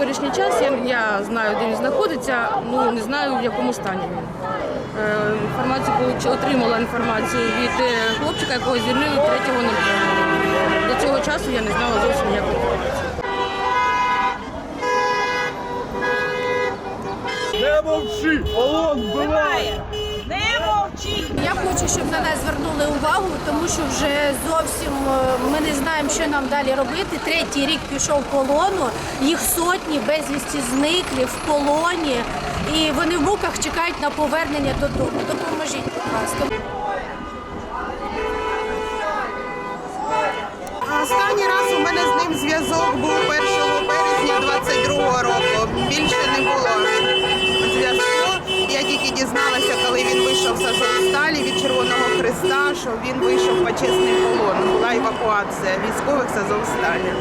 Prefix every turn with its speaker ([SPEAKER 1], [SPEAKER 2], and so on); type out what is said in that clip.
[SPEAKER 1] теперішній час я, я знаю, де він знаходиться, ну не знаю в якому стані він. Е, Інформацію отримала інформацію від е, хлопчика, якого звільнили 3.05. До цього часу я не знала зовсім ніякої інформації.
[SPEAKER 2] Не мовчи! Полон вбиває!
[SPEAKER 3] Не мовчіть!
[SPEAKER 4] Хочу, щоб на нас звернули увагу, тому що вже зовсім е, ми не знаємо, що нам далі робити. Третій рік пішов полону, їх сотні безвісті зниклі в полоні, і вони в муках чекають на повернення додому. Допоможіть, будь ласка.
[SPEAKER 5] Останній раз у мене з ним зв'язок був 1 березня 22 року. Більше не було зв'язку. Я тільки дізналася, коли він вийшов з Азовсталі від Червоного Що він вийшов почесний полон. Була евакуація військових з Азовсталі.